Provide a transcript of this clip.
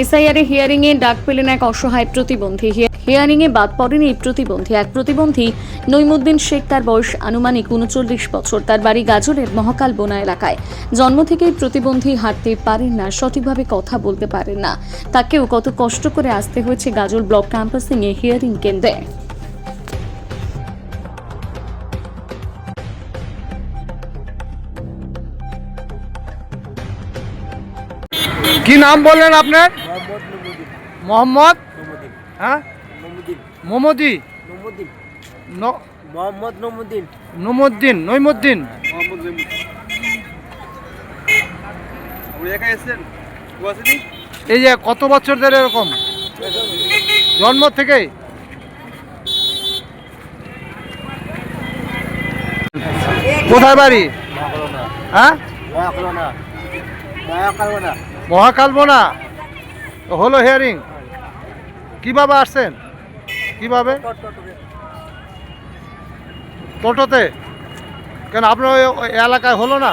SIR এ hearing এ ডাক পেলেন এক অসহায় প্রতিবন্ধী। হিয়ারিং এ বাদ পড়েন এই প্রতিবন্ধী। এক প্রতিবন্ধী, নৈমুদ্দিন শেখ, তার বয়স আনুমানিক উনচল্লিশ বছর। তার বাড়ি গাজলের মহাকাল বোনা এলাকায়। জন্ম থেকেই প্রতিবন্ধী হাঁটতে পারেন না, সঠিকভাবে কথা বলতে পারেন না। তাকেও কত কষ্ট করে আসতে হয়েছে গাজল ব্লক ক্যাম্পাসিং এ হিয়ারিং কেন্দ্রে। কি নাম বললেন আপনার? মোহাম্মদ হ্যাঁ? এই যে কত বছর ধরে এরকম? জন্ম থেকে কোথায় বাড়ি? হ্যাঁ? মহাকলনা মহাকলনা মহাকাল বোনা হলো হিয়ারিং কীভাবে আসছেন? কীভাবে? টোটোতে। কেন আপনার এলাকায় হলো না?